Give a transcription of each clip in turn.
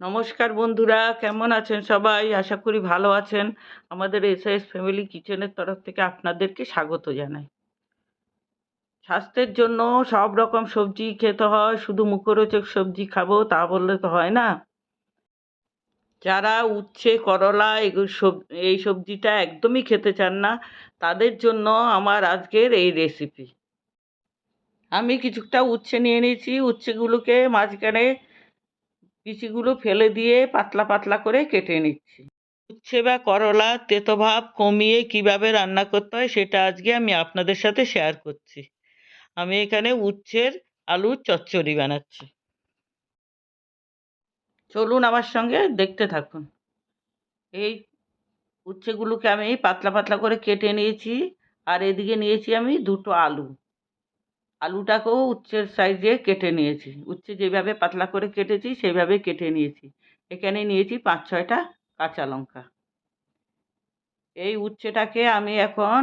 নমস্কার বন্ধুরা, কেমন আছেন সবাই? আশা করি ভালো আছেন। আমাদের এসআইএস ফ্যামিলি কিচেনের তরফ থেকে আপনাদেরকে স্বাগত জানাই। স্বাস্থ্যের জন্য সব রকম সবজি খেতে হয়, শুধু মুখরোচক সবজি খাব, তা বললে তো হয় না? যারা উচ্ছে, করলা এই সবজিটা একদমই খেতে চান না, তাদের জন্য আমার আজকের এই রেসিপি আমি কিছুটা উচ্ছে নিয়ে নিয়েছি, উচ্ছেগুলোকে মাঝখানে বিচিগুলো ফেলে দিয়ে পাতলা পাতলা করে কেটে নিচ্ছি। উচ্ছে বা করলা তেতো ভাব কমিয়ে কীভাবে রান্না করতে হয় সেটা আজকে আমি আপনাদের সাথে শেয়ার করছি। আমি এখানে উচ্ছের আলুর চচ্চড়ি বানাচ্ছি। চলুন আমার সঙ্গে দেখতে থাকুন। এই উচ্ছেগুলোকে আমি পাতলা পাতলা করে কেটে নিয়েছি আর এদিকে নিয়েছি আমি দুটো আলু। আলুটাকেও উচ্ছের সাইজে কেটে নিয়েছি। উচ্ছে যেভাবে পাতলা করে কেটেছি, সেভাবে কেটে নিয়েছি। এখানে নিয়েছি পাঁচ, ছয়টা কাঁচা লঙ্কা। এই উচ্ছেটাকে আমি এখন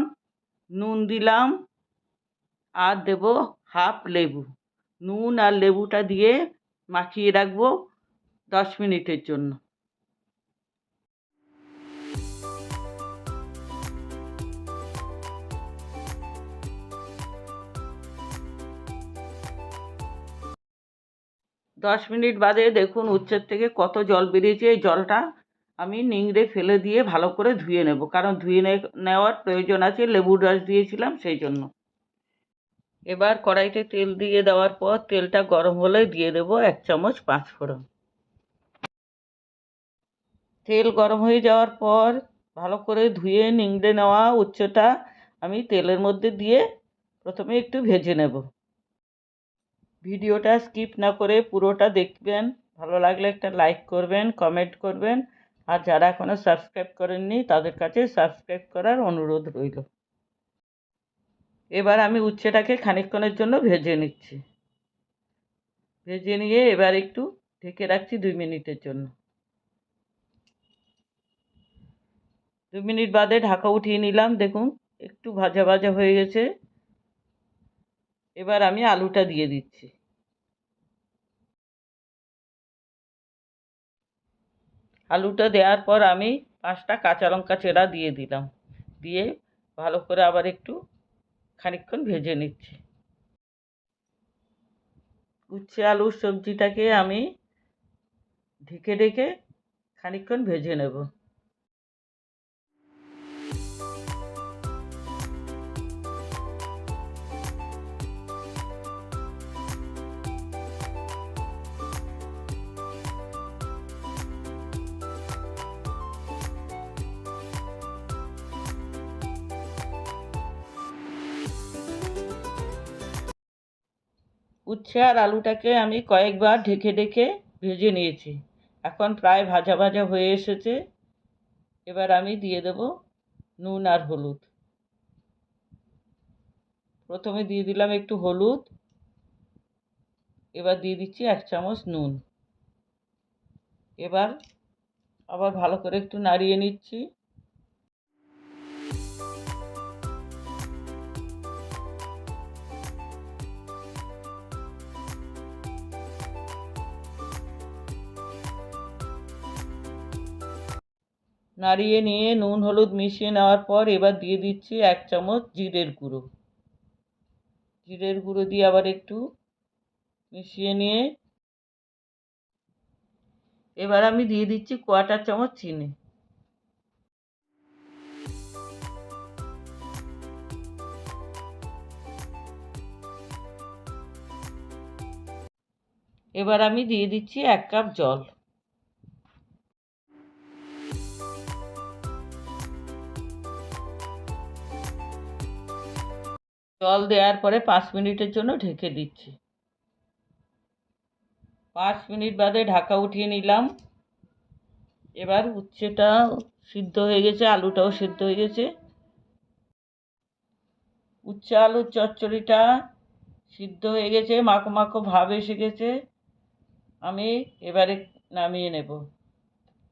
নুন দিলাম আর দেব হাফ লেবু। নুন আর লেবুটা দিয়ে মাখিয়ে রাখব দশ মিনিটের জন্য। দশ মিনিট বাদে দেখুন উচ্ছের থেকে কত জল বেরিয়েছে, এই জলটা আমি নিংড়ে ফেলে দিয়ে ভালো করে ধুয়ে নেব। কারণ ধুয়ে নেওয়ার প্রয়োজন আছে লেবুর রস দিয়েছিলাম সেই জন্য। এবার কড়াইতে তেল দিয়ে দেওয়ার পর তেলটা গরম হলে দিয়ে দেবো এক চামচ পাঁচ ফোড়ন। তেল গরম হয়ে যাওয়ার পর ভালো করে ধুয়ে নিংড়ে নেওয়া উচ্চটা আমি তেলের মধ্যে দিয়ে প্রথমে একটু ভেজে নেব। ভিডিওটা স্কিপ না করে পুরোটা দেখবেন। ভালো লাগলে একটা লাইক করবেন, কমেন্ট করবেন। আর যারা এখনও সাবস্ক্রাইব করেননি, তাদের কাছে সাবস্ক্রাইব করার অনুরোধ রইল। এবার আমি উচ্ছেটাকে খানিকক্ষণের জন্য ভেজে নিচ্ছি। ভেজে নিয়ে এবার একটু ঢেকে রাখছি দুই মিনিটের জন্য। দু মিনিট বাদে ঢাকা উঠিয়ে নিলাম। দেখুন, একটু ভাজা ভাজা হয়ে গেছে। এবার আমি আলুটা দিয়ে দিচ্ছি। আলুটা দেওয়ার পর আমি পাঁচটা কাঁচা লঙ্কা চেরা দিয়ে দিলাম। দিয়ে ভালো করে আবার একটু খানিকক্ষণ ভেজে নিচ্ছি। উচ্ছে আলুর সবজিটাকে আমি ঢেকে ঢেকে খানিকক্ষণ ভেজে নেব। উচ্ছে আর আলুটাকে আমি কয়েকবার ঢেকে ঢেকে ভেজে নিয়েছি। এখন প্রায় ভাজা ভাজা হয়ে এসেছে। এবার আমি দিয়ে দেব নুন আর হলুদ। প্রথমে দিয়ে দিলাম একটু হলুদ। এবার দিয়ে দিচ্ছি এক চামচ নুন। এবার আবার ভালো করে একটু নাড়িয়ে নিচ্ছি। নাড়িয়ে নিয়ে নুন হলুদ মিশিয়ে নেওয়ার পর এবার দিয়ে দিচ্ছি এক চামচ জিরের গুঁড়ো। জিরের গুঁড়ো দিয়ে আবার একটু মিশিয়ে নিয়ে এবার আমি দিয়ে দিচ্ছি কোয়াটার চামচ চিনি। এবার আমি দিয়ে দিচ্ছি এক কাপ জল। জল দেওয়ার পরে পাঁচ মিনিটের জন্য ঢেকে দিচ্ছি। পাঁচ মিনিট বাদে ঢাকা উঠিয়ে নিলাম। এবার উচ্ছেটা সিদ্ধ হয়ে গেছে, আলুটাও সিদ্ধ হয়ে গেছে। উচ্ছে আলুর চচ্চড়িটা সিদ্ধ হয়ে গেছে, মাখো মাখো ভাব এসে গেছে। আমি এবারে নামিয়ে নেব।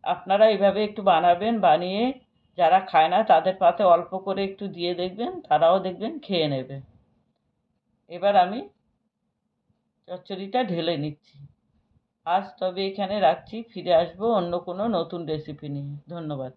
আপনারা এভাবে একটু বানাবেন, বানিয়ে যারা খায় না, তাদের পাতে অল্প করে একটু দিয়ে দেখবেন, তারাও দেখবেন খেয়ে নেবে। এবার আমি চচ্চড়িটা ঢেলে নিচ্ছি। আজ তবে এখানে রাখছি, ফিরে আসব অন্য কোনো নতুন রেসিপি নিয়ে। ধন্যবাদ।